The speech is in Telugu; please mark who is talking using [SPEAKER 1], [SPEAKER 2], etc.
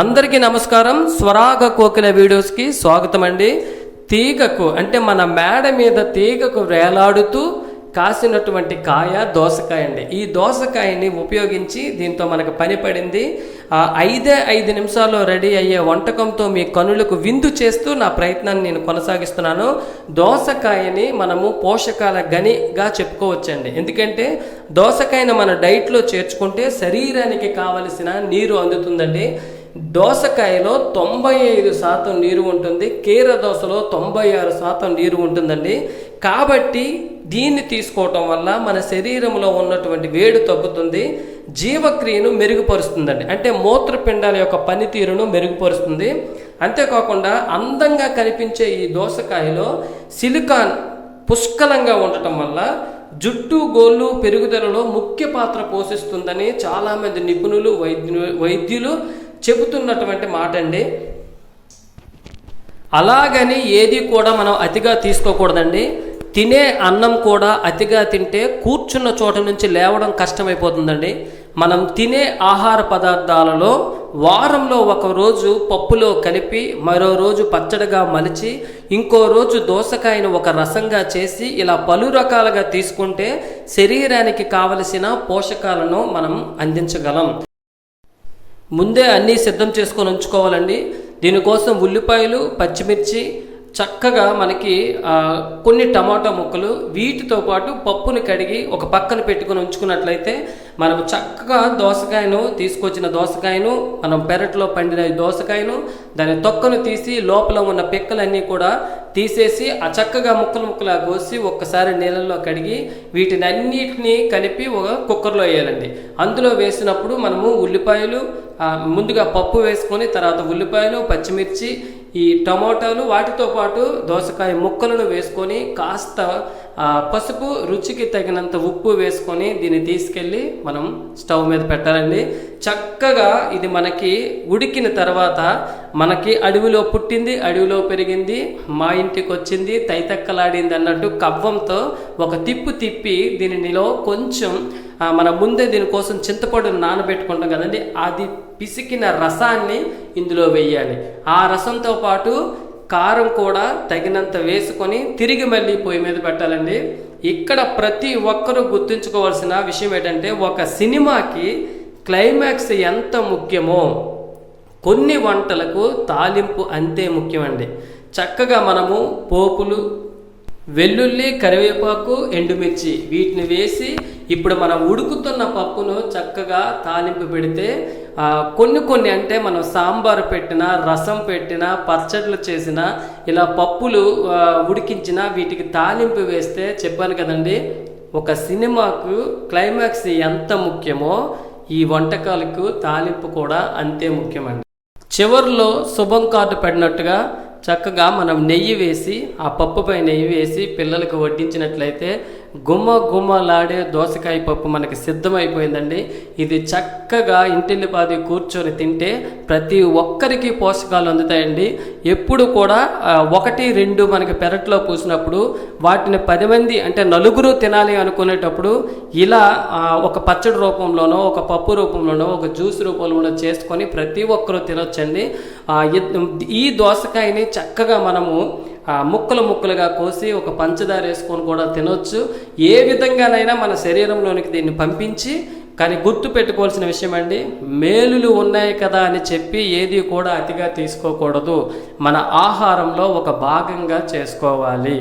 [SPEAKER 1] అందరికీ నమస్కారం. స్వరాగ కోకిల వీడియోస్కి స్వాగతం అండి తీగకు అంటే మన మేడ మీద తీగకు వేలాడుతూ కాసినటువంటి కాయ దోసకాయ అండి. ఈ దోసకాయని ఉపయోగించి దీంతో మనకు పని పడింది. ఆ ఐదే ఐదు నిమిషాల్లో రెడీ అయ్యే వంటకంతో మీ కనులకు విందు చేస్తూ నా ప్రయత్నాన్ని నేను కొనసాగిస్తున్నాను. దోసకాయని మనము పోషకాల గనిగా చెప్పుకోవచ్చండి. ఎందుకంటే దోసకాయను మన డైట్లో చేర్చుకుంటే శరీరానికి కావలసిన నీరు అందుతుందండి. దోసకాయలో తొంభై ఐదు శాతం నీరు ఉంటుంది కీర దోశలో తొంభై ఆరు శాతం నీరు ఉంటుందండి. కాబట్టి దీన్ని తీసుకోవటం వల్ల మన శరీరంలో ఉన్నటువంటి వేడి తగ్గుతుంది జీవక్రియను మెరుగుపరుస్తుందండి. అంటే మూత్రపిండాల యొక్క పనితీరును మెరుగుపరుస్తుంది. అంతేకాకుండా అందంగా కనిపించే ఈ దోసకాయలో సిలికాన్ పుష్కలంగా ఉండటం వల్ల జుట్టు గోళ్ళు పెరుగుదలలో ముఖ్య పాత్ర పోషిస్తుందని చాలామంది నిపుణులు వైద్యు వైద్యులు చెబుతున్నటువంటి మాట అండి అలాగని ఏది కూడా మనం అతిగా తీసుకోకూడదండి. తినే అన్నం కూడా అతిగా తింటే కూర్చున్న చోట నుంచి లేవడం కష్టమైపోతుందండి. మనం తినే ఆహార పదార్థాలలో వారంలో ఒక రోజు పప్పులో కలిపి మరో రోజు పచ్చడిగా మలిచి ఇంకో రోజు దోసకాయను ఒక రసంగా చేసి ఇలా పలు రకాలుగా తీసుకుంటే శరీరానికి కావలసిన పోషకాలను మనం అందించగలం. ముందే అన్నీ సిద్ధం చేసుకొని ఉంచుకోవాలండి. దీనికోసం ఉల్లిపాయలు పచ్చిమిర్చి చక్కగా మనకి కొన్ని టమాటా ముక్కలు వీటితో పాటు పప్పుని కడిగి ఒక పక్కన పెట్టుకొని ఉంచుకున్నట్లయితే మనం చక్కగా దోసకాయను తీసుకొచ్చిన దోసకాయను మనం పెరట్లో పండిన దోసకాయను దాని తొక్కను తీసి లోపల ఉన్న పిక్కలన్నీ కూడా తీసేసి ఆ చక్కగా ముక్కలు ముక్కలా కోసి ఒక్కసారి నీళ్ళల్లో కడిగి వీటిని అన్నిటినీ కలిపి ఒక కుక్కర్లో వేయాలండి. అందులో వేసినప్పుడు మనము ఉల్లిపాయలు ముందుగా పప్పు వేసుకొని తర్వాత ఉల్లిపాయలు పచ్చిమిర్చి ఈ టమోటాలు వాటితో పాటు దోసకాయ ముక్కలను వేసుకొని కాస్త పసుపు రుచికి తగినంత ఉప్పు వేసుకొని దీన్ని తీసుకెళ్ళి మనం స్టవ్ మీద పెట్టాలండి. చక్కగా ఇది మనకి ఉడికిన తర్వాత మనకి అడవిలో పుట్టింది అడవిలో పెరిగింది మా ఇంటికి వచ్చింది తైతక్కలాడింది అన్నట్టు కవ్వంతో ఒక తిప్పు తిప్పి దీనిలో కొంచెం మన ముందే దీనికోసం చింతపడును నానబెట్టుకుంటాం కదండి. అది పిసికిన రసాన్ని ఇందులో వేయాలి. ఆ రసంతో పాటు కారం కూడా తగినంత వేసుకొని తిరిగి మళ్ళీ పొయ్యి మీద పెట్టాలండి. ఇక్కడ ప్రతి ఒక్కరూ గుర్తుంచుకోవాల్సిన విషయం ఏంటంటే ఒక సినిమాకి క్లైమాక్స్ ఎంత ముఖ్యమో కొన్ని వంటలకు తాలింపు అంతే ముఖ్యమండి. చక్కగా మనము పోపులు వెల్లుల్లి కరివేపాకు ఎండుమిర్చి. వీటిని వేసి ఇప్పుడు మనం ఉడుకుతున్న పప్పును చక్కగా తాలింపు పెడితే కొన్ని కొన్ని అంటే మనం సాంబార్ పెట్టిన రసం పెట్టిన పచ్చళ్ళు చేసిన ఇలా పప్పులు ఉడికించిన వీటికి తాలింపు వేస్తే చెప్పాను కదండి ఒక సినిమాకు క్లైమాక్స్ ఎంత ముఖ్యమో ఈ వంటకాలకు తాలింపు కూడా అంతే ముఖ్యమండి. చివరిలో శుభం కార్డు పడినట్టుగా చక్కగా మనం నెయ్యి వేసి ఆ పప్పుపై నెయ్యి వేసి పిల్లలకు వడ్డించినట్లయితే గుమ్మ గుమ్మలాడే దోసకాయ పప్పు మనకి సిద్ధమైపోయిందండి. ఇది చక్కగా ఇంటిల్లిపాది కూర్చొని తింటే ప్రతి ఒక్కరికి పోషకాలు అందుతాయండి. ఎప్పుడు కూడా ఒకటి రెండు మనకి పెరట్లో పూసినప్పుడు వాటిని పది మంది అంటే నలుగురు తినాలి అనుకునేటప్పుడు ఇలా ఒక పచ్చడి రూపంలోనో ఒక పప్పు రూపంలోనో ఒక జ్యూస్ రూపంలోనో చేసుకొని ప్రతి ఒక్కరూ తినొచ్చండి. ఈ దోసకాయని చక్కగా మనము ముక్కలు ముక్కలుగా కోసి ఒక పంచదార వేసుకొని కూడా తినొచ్చు. ఏ విధంగానైనా మన శరీరంలోనికి దీన్ని పంపించి కానీ గుర్తు పెట్టుకోవాల్సిన విషయం అండి మేలులు ఉన్నాయి కదా అని చెప్పి ఏది కూడా అతిగా తీసుకోకూడదు. మన ఆహారంలో ఒక భాగంగా చేసుకోవాలి.